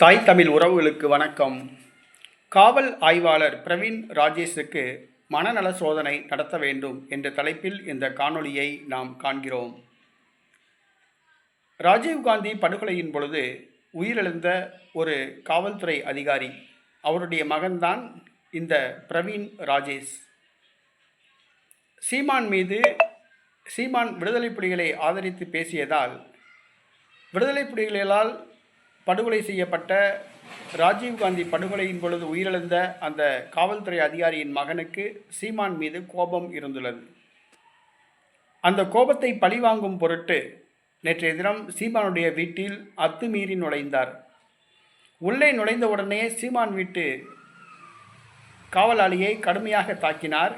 தாய் தமிழ் உறவுகளுக்கு வணக்கம். காவல் ஆய்வாளர் பிரவீன் ராஜேஷுக்கு மனநல சோதனை நடத்த வேண்டும் என்ற தலைப்பில் இந்த காணொளியை நாம் காண்கிறோம். ராஜீவ்காந்தி படுகொலையின் பொழுது உயிரிழந்த ஒரு காவல்துறை அதிகாரி அவருடைய மகன்தான் இந்த பிரவீன் ராஜேஷ். சீமான் மீது சீமான் விடுதலை புலிகளை ஆதரித்து பேசியதால் விடுதலை புலிகளால் படுகொலை செய்யப்பட்ட ராஜீவ்காந்தி படுகொலையின் பொழுது உயிரிழந்த அந்த காவல்துறை அதிகாரியின் மகனுக்கு சீமான் மீது கோபம் இருந்துள்ளது. அந்த கோபத்தை பழிவாங்கும் பொருட்டு நேற்றைய தினம் சீமானுடைய வீட்டில் அத்துமீறி நுழைந்தார். உள்ளே நுழைந்த உடனே சீமான் வீட்டு காவலாளியை கடுமையாக தாக்கினார்.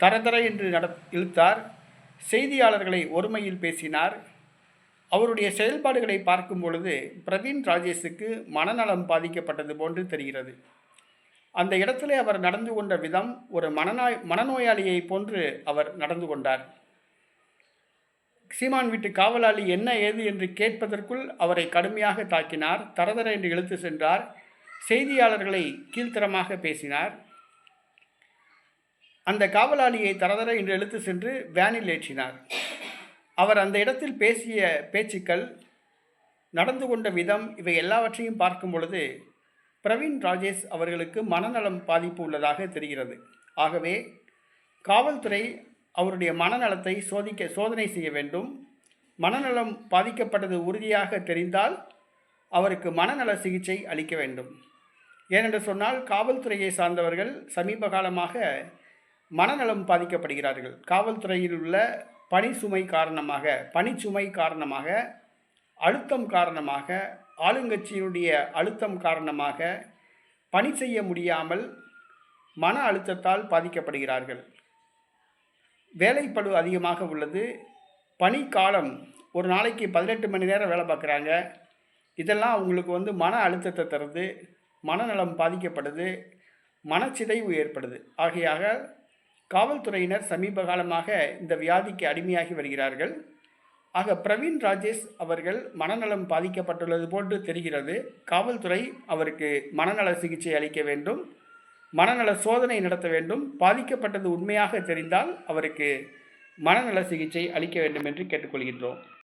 தரதர என்று நட இழுத்தார். செய்தியாளர்களை ஒருமையில் பேசினார். அவருடைய செயல்பாடுகளை பார்க்கும் பொழுது பிரவீன் ராஜேஷுக்கு மனநலம் பாதிக்கப்பட்டது போன்று தெரிகிறது. அந்த இடத்திலே அவர் நடந்து கொண்ட விதம் ஒரு மனநோய் மனநோயாளியை போன்று அவர் நடந்து கொண்டார். சீமான் வீட்டு காவலாளி என்ன ஏது என்று கேட்பதற்குள் அவரை கடுமையாக தாக்கினார். தரதர என்று இழுத்து சென்றார். செய்தியாளர்களை கீழ்த்தரமாக பேசினார். அந்த காவலாளியை தரதர என்று இழுத்து சென்று வேனில் ஏற்றினார். அவர் அந்த இடத்தில் பேசிய பேச்சுக்கள் நடந்து கொண்ட விதம் இவை எல்லாவற்றையும் பார்க்கும் பொழுது பிரவீன் ராஜேஷ் அவர்களுக்கு மனநலம் பாதிப்பு உள்ளதாக தெரிகிறது. ஆகவே காவல்துறை அவருடைய மனநலத்தை சோதிக்க சோதனை செய்ய வேண்டும். மனநலம் பாதிக்கப்பட்டது உறுதியாக தெரிந்தால் அவருக்கு மனநல சிகிச்சை அளிக்க வேண்டும். ஏனென்று சொன்னால் காவல்துறையை சார்ந்தவர்கள் சமீப காலமாக மனநலம் பாதிக்கப்படுகிறார்கள். காவல்துறையில் உள்ள பணி சுமை காரணமாக பணிச்சுமை காரணமாக அழுத்தம் காரணமாக ஆளுங்கட்சியினுடைய அழுத்தம் காரணமாக பணி செய்ய முடியாமல் மன அழுத்தத்தால் பாதிக்கப்படுகிறார்கள். வேலைப்பளு அதிகமாக உள்ளது. பணிக்காலம் ஒரு நாளைக்கு பதினெட்டு மணி நேரம் வேலை பார்க்குறாங்க. இதெல்லாம் அவங்களுக்கு வந்து மன அழுத்தத்தை தருது மனநலம் பாதிக்கப்படுது மனச்சிதைவு ஏற்படுது. ஆகையாக காவல்துறையினர் சமீப காலமாக இந்த வியாதிக்கு அடிமையாகி வருகிறார்கள். ஆக பிரவீன் ராஜேஷ் அவர்கள் மனநலம் பாதிக்கப்பட்டுள்ளது போன்று தெரிகிறது. காவல்துறை அவருக்கு மனநல சிகிச்சை அளிக்க வேண்டும். மனநல சோதனை நடத்த வேண்டும். பாதிக்கப்பட்டது உண்மையாக தெரிந்தால் அவருக்கு மனநல சிகிச்சை அளிக்க வேண்டும் என்று கேட்டுக்கொள்கின்றோம்.